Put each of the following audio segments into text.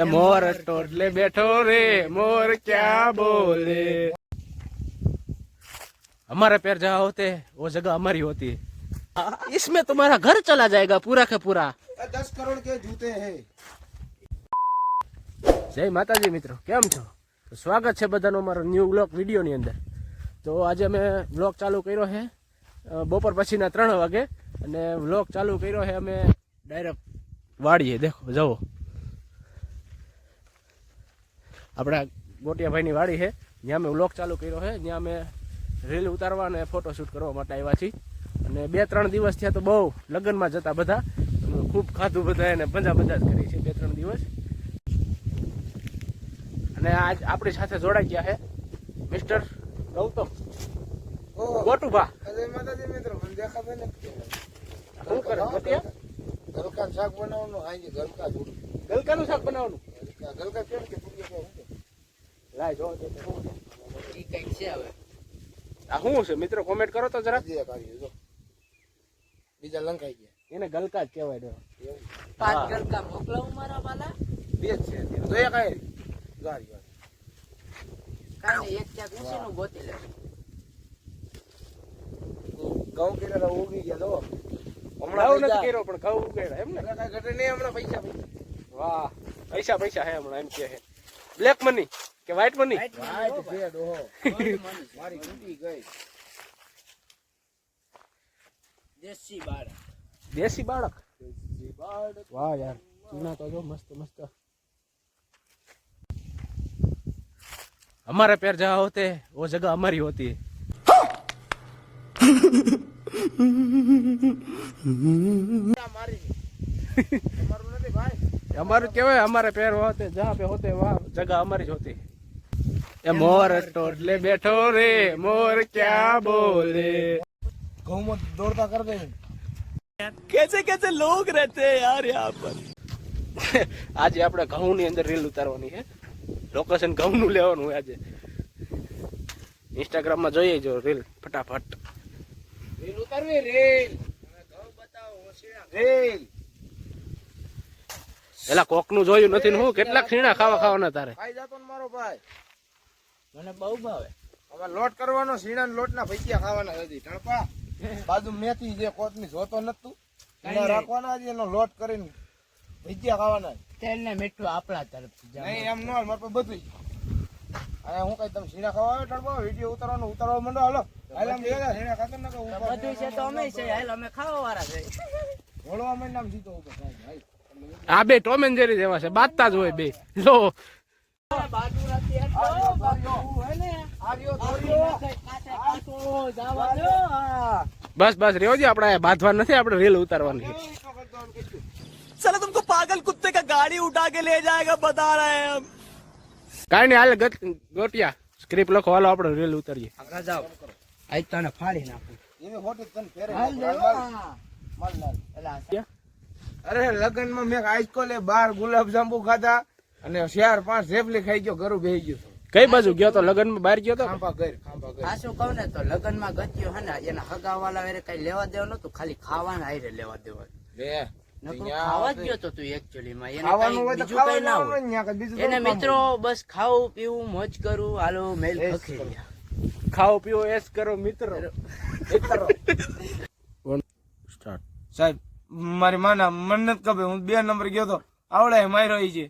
એ મોર ટોટલે બેઠો રે મોર ક્યાં બોલે हमारे पैर जहाँ होते वो जगह हमारी होती है इसमें तुम्हारा घर चला जाएगा पूरा के पूरा दस करोड़ के जूते हैं જય માતાજી મિત્રો કેમ છો તો સ્વાગત છે બધાનો અમારો ન્યૂ બ્લોગ વિડીયોની અંદર તો આજે અમે બ્લોગ ચાલુ કર્યો છે અ, બપોર પછીના ત્રણ વાગે અને બ્લોગ ચાલુ કર્યો છે અમે ડાયરેક્ટ વાડીએ દેખો જવો આપણા ગોટિયાભાઈની વાડી છે. જ્યાં મેં વ્લોગ ચાલુ કર્યો છે. ત્યાં અમે રીલ ઉતારવા અને ફોટોશૂટ કરવા માટે આવ્યા છીએ. અને બે ત્રણ દિવસ થયા તો બહુ લગ્નમાં જતા બધા. ખૂબ ખાધું બધા એને મજા મજા જ કરી છે બે ત્રણ દિવસ. અને આજ આપણી સાથે જોડાઈ ગયા છે મિસ્ટર ગૌતમ. ગોટુભા. શું કરે? ગોટિયા? ગલકા શાક બનાવવાનું ગલકા ગલકાનું શાક બનાવવાનું? ગલકા કેમ કે લાય જો તે શું છે. ઈ કંઈક છે હવે. આ શું છે? મિત્રો કોમેન્ટ કરો તો જરા. જે કાઢ્યું જો. બીજા લંકાઈ ગયા. એને ગલકા જ કહેવાય ડો પાંચ ગલકા મોકલાવું મારા વાલા. બે છે તો એક આઈ ગાડી ગાડી કાંઈ એક ક્યાંક ઊંચીનું ગોતી લે. ઘઉં કેરા ઉગી ગયા ઘઉં હમણાં નથી કર્યો પણ ઘઉં ઉગેડા એમ ને? ઘટે નહીં હમણાં પૈસા પૈસા. વાહ પૈસા પૈસા હે હમણાં એમ કે હે બ્લેક મની કે વ્હાઈટ મની Right મને વાઈટ હો છે ડોહો ભાઈ. Gold money છે. મારી તૂટી ગઈ દેશી બાળક દેશી બાળક વાહ યાર ચૂના તો જો મસ્ત મસ્ત हमारे पैर जहाँ होते हैं, वो जगह हमारी होती है તમારું નથી ભાઈ हमारे કેવાય हमारे पैर होते जहाँ पे होते वहाँ जगह हमारी જ होती है એ મોર ટોટલે બેઠો રે મોર ક્યાં બોલે? ઘઉં માં દોડતા કર દે. કેસે કેસે લોગ રહેતે યાર યહાં પર? આજે આપણે ઘઉં ની અંદર રીલ ઉતારવાની હે. લોકેશન ઘઉં નું લેવાનું આજે. ઇન્સ્ટાગ્રામમાં જોઈએ જો રીલ ફટાફટ. રીલ ઉતારવી રીલ. રીલ. એલા કોકનું જોયું નથી ને હું? કેટલા ખીણા ખાવા ખાવાના તારે? ખાઈ જતો મારો ભાઈ. મને બહુ ભાવે. હવે લોટ કરવાનો સીણા લોટ ના ભજીયા ખાવાના હજી. ટણપા બાજુ મેથી જે કોથમી જોતો નતું. એના રાખવાના જ એનો લોટ કરીને ભજીયા ખાવાના તેલ ને મીઠું આપણા તરફથી જામ. નહીં એમ ન મારે પાસે બધું અને હું કઈ તમે સીણા ખાવા આવે ટણપા વીડિયો ઉતારવાનો ઉતારવા માંડો હાલો. હાલ આમ લેવા સીણા ખાતો ને બધું છે તો અમે છે. હાલ અમે ખાવા વાળા છે. વળવા માંડ આમ સીધો ઉપર. આ બે ટોમ એન્ડ જેરી જેવા છે બાજતા જ હોય બે. જો બાજુરાથી હેઠો, બાજુ હોય ને, આર્યો, આખી દોર્યો. નાખે, કાંઠે કાંઠો, જાવા દો. હા. બસ બસ રેવજી આપણે બાંધવા નથી આપણે રીલ ઉતારવાની છે કેવું ઈકો કરતો આમ કીધું. साला तुमको पागल कुत्ते का गाड़ी उठा के ले जाएगा बता रहे हैं हम કાંઈ નહીં હાલ ગત- ગોટિયા સ્ક્રિપ્ટ લખો હાલો આપણે રીલ ઉતારીએ આગળ જાઓ. આજ તને ફાડી નાખું એની હોટી તને ફેરે હાલ નાખો. દેવો. હાલ, હાલ. માલ, માલ. એલા, અરે લગ્નમાં મેં આઈસ્કો લે બાર ગુલાબ જાંબુ ખાધા અને ચાર પાંચ ઝેપલી ખાઈ ગયો ઘરું બેહી ગયો કઈ બાજુ? ગયો તો લગ્નમાં બહાર ગયો તો? ખાંભા ઘર ખાંભા ઘર. આ શું કહું ને તો લગ્નમાં ગત્યો હે ને એના હગાવાલા વેરે કઈ લેવા દેવા નતું ખાલી ખાવાના હારે લેવા દેવા લે નકરું ત્યાં ખાવા જ આવતે. ગયો તો તું એકચ્યુઅલી માં. એને ખાવાનું કાંઈ હોય તો બીજું કઈ ના ખાવાનું હોય આવે ને ત્યાં કાંઈ બીજું એને થોડું કામ મિત્રો બસ ખાવું પીવું મોજ કરું હાલો મેલ એશ ખખેડ્યા ખાઓ કરો મિત્રો. હોય. એક કરો. સ્ટાર્ટ સાહેબ મારી માના મન્નત નથી હું બે નંબર ગયો તો આવડે માર્યો છે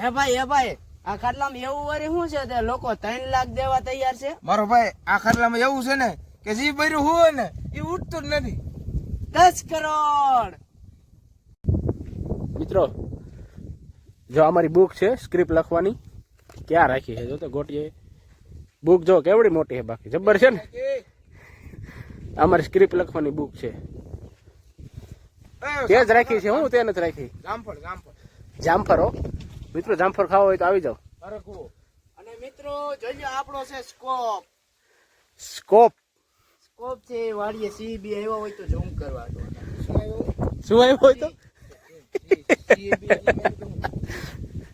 હે ભાઈ હે ભાઈ આ ખાટલામાં એવું વરી શું છે તે? લોકો ત્રણ લાખ દેવા તૈયાર છે? મારો ભાઈ આ ખાટલામાં એવું છે ને કે જે ભર્યું હોય ને એ ઉઠતું જ નથી. દસ કરોડ! મિત્રો જો અમારી બુક છે સ્ક્રિપ્ટ લખવાની ક્યાં રાખી છે? જો તો ગોટીએ. બુક જો કેવડી મોટી છે બાકી? જબ્બર છે ને? અમારી સ્ક્રિપ્ટ લખવાની બુક છે. તે જ રાખી છે હું તે નથી રાખી? જામફળ જામફળ. જામફળો હો. મિત્રો જામફળ ખાવો હોય તો આવી જાઓ. અરે અને મિત્રો જોઈએ આપણો છે સ્કોપ સ્કોપ સ્કોપ છે વાડીએ સી બી આવ્યો હોય તો ઝૂમ કરવા દો. શું આવ્યો? હોય તો?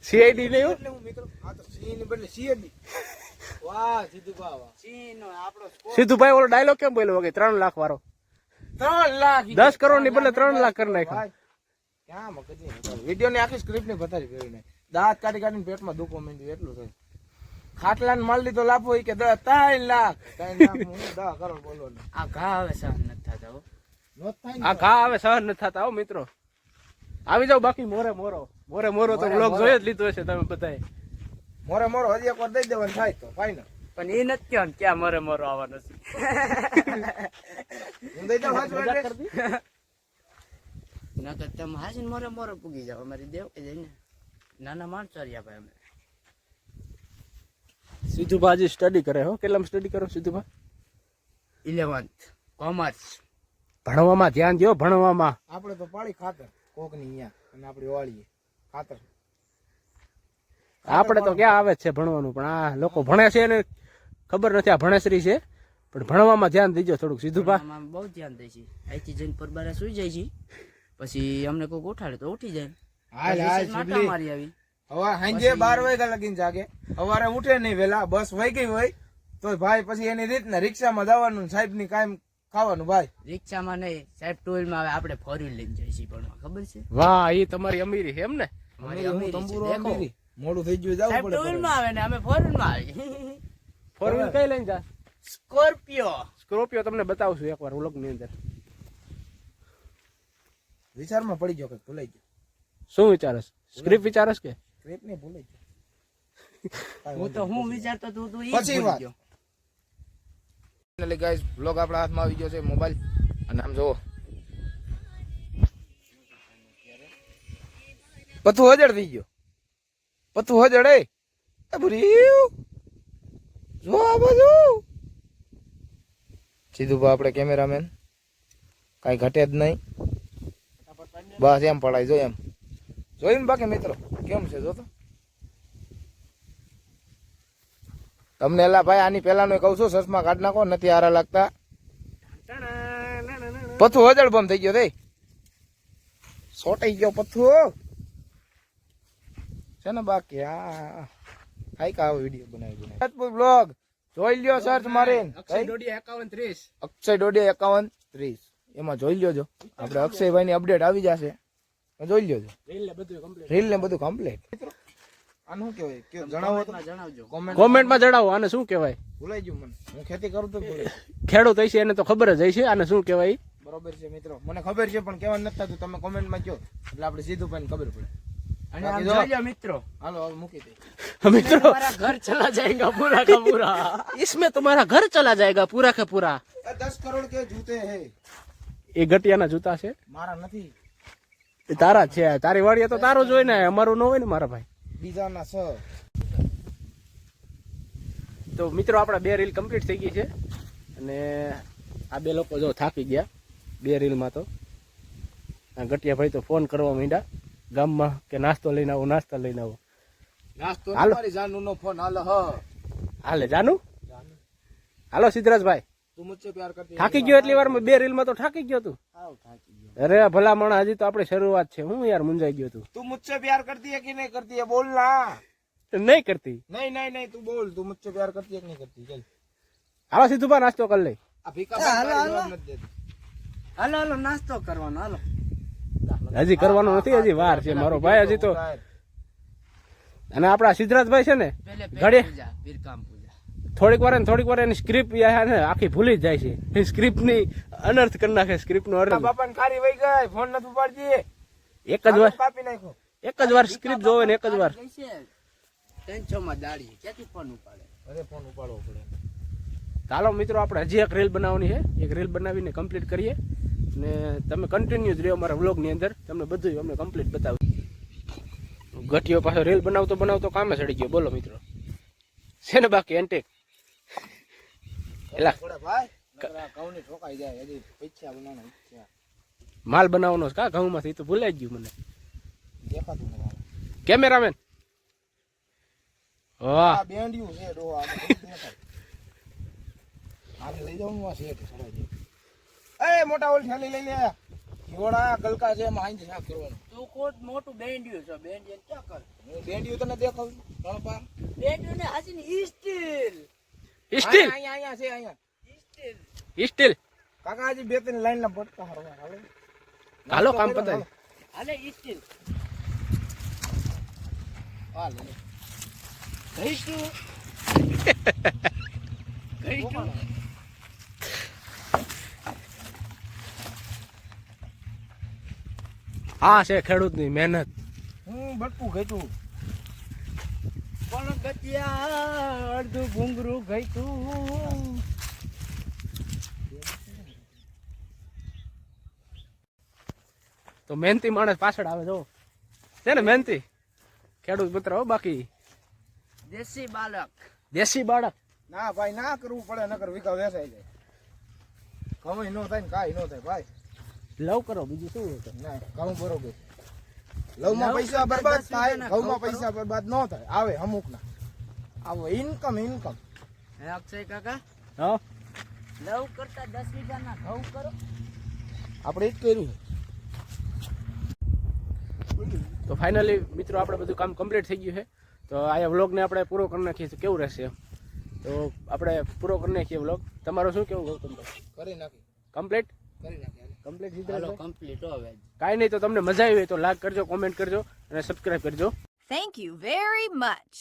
સીઆઈડી નહીં હું મિત્રો આ તો સી ને બદલે સીઆઈડી વાહ સિદ્ધુભાઈ વાહ. સી નો આપણો સ્કોપ સીધુભાઈ ઓલો ડાયલોગ કેમ બોલ્યો વગે? ત્રણ લાખ વાળો ત્રણ લાખ. દસ કરોડની બદલે ત્રણ લાખ કરી નાખ્યા. ક્યાં મગજની વિડિયો ની આખી સ્ક્રિપ્ટની બતાવી ગઈ નાખી. દાંત કાઢી કાઢીને પેટમાં દુખો માંડ્યું એટલું થયું ખાટલા માલ લીધો લાભો કે દસ ત્રણ લાખ. ત્રણ લાખ હું દસ કરોડ બોલો આ ઘા હવે સહન નથી થતા હો. આ ઘા હવે સહન નથી થતા હો મિત્રો. આવી જાવ બાકી મોરે મોરો. મોરે મોરો તો બ્લોગ જોઈ જ લીધો હશે તમે બધાએ. મોરે મોરો હજી એક વાર દઈ દેવાનું થાય તો ફાઈનલ પણ એ નથી કહેવાનું ક્યાં મોરે મોરો આવવાનો છે. હું દઈ દઉં મજાક એટલે? નકર તમે હાસીને મોરે મોરે પૂગી જાવ અમારી દેવ કે જઈને. નાના માણસો રહ્યા ભાઈ અમે. સિદ્ધુભા હજી સ્ટડી કરે હો કેટલામાં સ્ટડી કરો સિદ્ધુભા? ઇલેવન્થ કોમર્સ ભણવામાં ધ્યાન દો ભણવામાં. આપણે તો પાડી ખાતર કોકની અહીંયા અને આપણી વાળીએ. ખાતર. આપણે તો ક્યાં આવે છે ભણવાનું પણ આ લોકો ભણે છે ને ખબર નથી આ ભણેશ્રી છે પણ ભણવામાં ધ્યાન દેજો થોડુંક સિદ્ધુભા. બહુ ધ્યાન દે છે. અહીંથી જઈને પરબારા સુઈ જાય છે. પછી અમને કોઈક ઉઠાડે તો ઉઠી જાય. હાલ હાલ શિબલી મારી આવી. હવે સાંજે બાર વાગ્યા લગીન જાગે. સવારે ઉઠે નહીં વેલા બસ વહી ગઈ હોય. તો ભાઈ પછી એની રીતના રિક્ષામાં જવાનું સાહેબની કાયમ ખાવાનું ભાઈ? રિક્ષામાં નહીં સાહેબ ટુ વ્હીલમાં આવે આપણે ફોર વ્હીલ લઈને જઈએ છીએ ભણવા ખબર છે? વાહ એ તમારી અમીરી છે એમ ને? મારી હું અમીરી તંબુરો અમીરી. મોડું થઈ ગયું જવું પડે ટુ વ્હીલમાં આવે ને અમે ફોર વ્હીલમાં આવી ફોર વ્હીલ કઈ લઈને જા? સ્કોર્પિયો. સ્કોર્પિયો તમને બતાવશું એકવાર વ્લોગની અંદર. વિચારમાં પડી ગયો કે ભૂલાઈ ગયો. શું વિચારસ? સ્ક્રિપ્ટ વિચારસ કે? સ્ક્રિપ્ટ ને ભૂલાઈ ગયો હું તો હું વિચારતો તું તું ઈ જ પછી ભૂલી વાત. ગયો. ફાઇનલી ગાઈસ બ્લોગ આપણા હાથમાં આવી ગયો છે મોબાઈલ અને આમ જુઓ. પથ્થું હજળ થઈ ગયો. પથ્થું હજળ એ. એ ભૂર્યું. જો આ બાજુ. સીધું બા આપણે કેમેરામેન કાંઈ ઘટે જ નહીં. બસ એમ પડાય જો એમ. જોયું બાકી મિત્રો? કેમ છે જો તો તમને એલા ભાઈ આની પેલાનું કહું છું સસમા કાઢ નાખો નથી હારા લાગતા. પથુ હજળ બમ થઈ ગયો થઈ સોટાઈ ગયો પથુ છે ને બાકી હા કાઈ કા વીડિયો બનાવી બનાવી. બ્લોગ જોઈ લ્યો સર્ચ મારીને. અક્ષય ડોડિયા એકાવન ત્રીસ અક્ષય ડોડિયા એકાવન ત્રીસ એમાં જોઈ લ્યો જો. આપણે અક્ષયભાઈ ની અપડેટ આવી જશે. જોઈ લ્યો જો રીલ ને બધું કમ્પ્લીટ રીલ ને બધું કમ્પ્લીટ આનું શું કહેવાય કે જણાવો તો કોમેન્ટમાં જણાવજો કોમેન્ટ કોમેન્ટમાં જણાવો આને શું કહેવાય ભૂલાઈ ગયું મને હું ખેતી કરું તો ભૂલાઈ ગયું. ખેડૂત હશે એને તો ખબર જ હશે આને શું કહેવાય બરોબર છે મિત્રો મને ખબર છે પણ કહેવાનું નથી થતું તમે કોમેન્ટમાં કહો એટલે આપણે સીધું પણ ખબર પડે અને આમ બાકી જો. જોઈ લો મિત્રો હાલો હવે મૂકી દે મિત્રો તમારા ઘર ચલા જાયેગા પૂરા કા પૂરા इसमें तुम्हारा घर चला जाएगा पूरा का पूरा દસ કરોડ કે જૂતે હે એ ગટિયાના જૂતા છે મારા નથી એ તારા છે તારી વાડીએ તો તારો જ હોય ને અમારું ન હોય ને મારા ભાઈ. બીજાના સ. તો મિત્રો આપણા બે રીલ કમ્પ્લીટ થઈ ગઈ છે. અને આ બે લોકો જો થાકી ગયા બે રીલમાં તો. ગટિયા ભાઈ તો ફોન કરવા માંડ્યા ગામમાં કે નાસ્તો લઈને આવો નાસ્તા લઈને આવો. નાસ્તો. મારી જાનુ નો ફોન હાલો હ. હાલે જાનું? હાલો સિદ્ધરાજભાઈ. તું મુझसे પ્યાર કરતી થાકી ગયો એટલી વારમાં બે રીલમાં તો થાકી ગયો તું. આવ થાકી ગયો. અરે ભલા મણા હજી તો આપણી શરૂઆત છે. હું યાર મુંજાઈ ગયો તું. તું મુજસે પ્યાર કરતી હે કે નહીં કરતી હે બોલ ના. નહીં કરતી. નહીં નહીં નહીં તું બોલ. તું મુજસે પ્યાર કરતી હે કે નહીં કરતી ચાલ. હાલો સીધું પા નાસ્તો કરી લે આ ભીખા હાલો. હાલો હાલો નાસ્તો કરવાનો હાલો. હજી કરવાનો નથી હજી વાર છે મારો ભાઈ હજી તો. અને આપણા સિદ્ધરાજભાઈ છે ને ઘડી થોડીક વાર થોડીક વાર એની સ્ક્રિપ્ટ ને આખી ભૂલી જાય છે. એ સ્ક્રિપ્ટની અનર્થ કરી નાખે સ્ક્રિપ્ટ નો અર્થ. બાપા ને ખારી વહી ગઈ ફોન નથી ઉપાડતી. એક જ વાર કાપી નાખો એક જ વાર સ્ક્રિપ્ટ જોવે ને એક જ વાર. કઈ છે ત્રણમાં દાડી ક્યાંથી ફોન ઉપાડે? અરે ફોન ઉપાડવો પડે. ચાલો મિત્રો આપણે હજી એક રીલ બનાવવાની છે. એક રીલ બનાવીને કમ્પ્લીટ કરીએ. ને તમે કન્ટિન્યુ જ રહ્યો અમારા વ્લોગની અંદર. તમને બધું અમને કમ્પ્લીટ બતાવું ગઠિયો પાછો રીલ બનાવતો બનાવતો કામે ચડી ગયો. બોલો મિત્રો. છે ને બાકી એન્ટેક એલા થોડા ભાઈ નકર આ ઘઉંની ઠોકાઈ જાય હજી પૈસા બનાવવાના ઈચ્છા માલ બનાવવાનો છે કા? ઘઉંમાંથી માંથી તો ભૂલાઈ જ ગયું મને. કેમેરામેન. મોટા ઓલ ઠેલી લઈ લે ઘીવડા ગલકા છે એમાં સાફ કરવાનું. તું કોટ મોટું બેન્ડ્યું છે બેન્ડિયન ક્યાં કર? બેન્ડ્યું બેન્ડિયું તને દેખાવું ત્રણ પાર બેન્ડ્યું ને હાજી સ્ટીલ. સ્ટીલ અહીંયા અહીંયા છે અહીંયા સ્ટીલ બે ત્રણ લાઈન ના પડતા હરવા હાલો. હાલો. કામ પતાય. હાલે. ઈસ્ટીલ હાલો. હાલો. ગઈશું હા છે ખેડૂતની મહેનત. હું બટકું ઘેટું પણ ગતિયા અડધું ઘૂંઘરું ગઈતું તો મહેનતી માણસ પાછળ આવે જો છે ને મહેનતી? ખેડૂત પુત્ર હો બાકી. દેશી બાળક. દેશી બાળક? ના ભાઈ ના કરવું પડે નકર વિકા વેસાઈ જાય. કમાઈ નો થાય ને કાંઈ નો થાય ભાઈ. લવ કરો બીજું શું? ના ઘઉં બરોબર. લવમાં લવ પૈસા કરતા બરબાદ દસ થાય વીઘાના ઘઉંમાં ઘઉં પૈસા બરબાદ ન થાય. આવે અમુક ના આવે ઇન્કમ ઇન્કમ હે અક્ષય કાકા? હા? લવ કરતા દસ વીઘાના ઘઉં કરો. આપણે જ કર્યું તો ફાઇનલી મિત્રો આપણે બધું કામ કમ્પ્લીટ થઈ ગયું છે. તો આ વ્લોગને આપણે પૂરો કરી નાખીએ તો કેવું રહેશે એમ? તો આપણે પૂરો કરી નાખીએ વ્લોગ તમારું શું કેવું ગૌતમભાઈ કરી નાખી કમ્પ્લીટ કરી નાખી હાલો. કમ્પ્લીટ હાલો કમ્પ્લીટ હવે. કાંઈ નહીં તો તમને મજા આવી હોય તો લાઈક કરજો કોમેન્ટ કરજો અને સબસ્ક્રાઇબ કરજો. Thank you very much.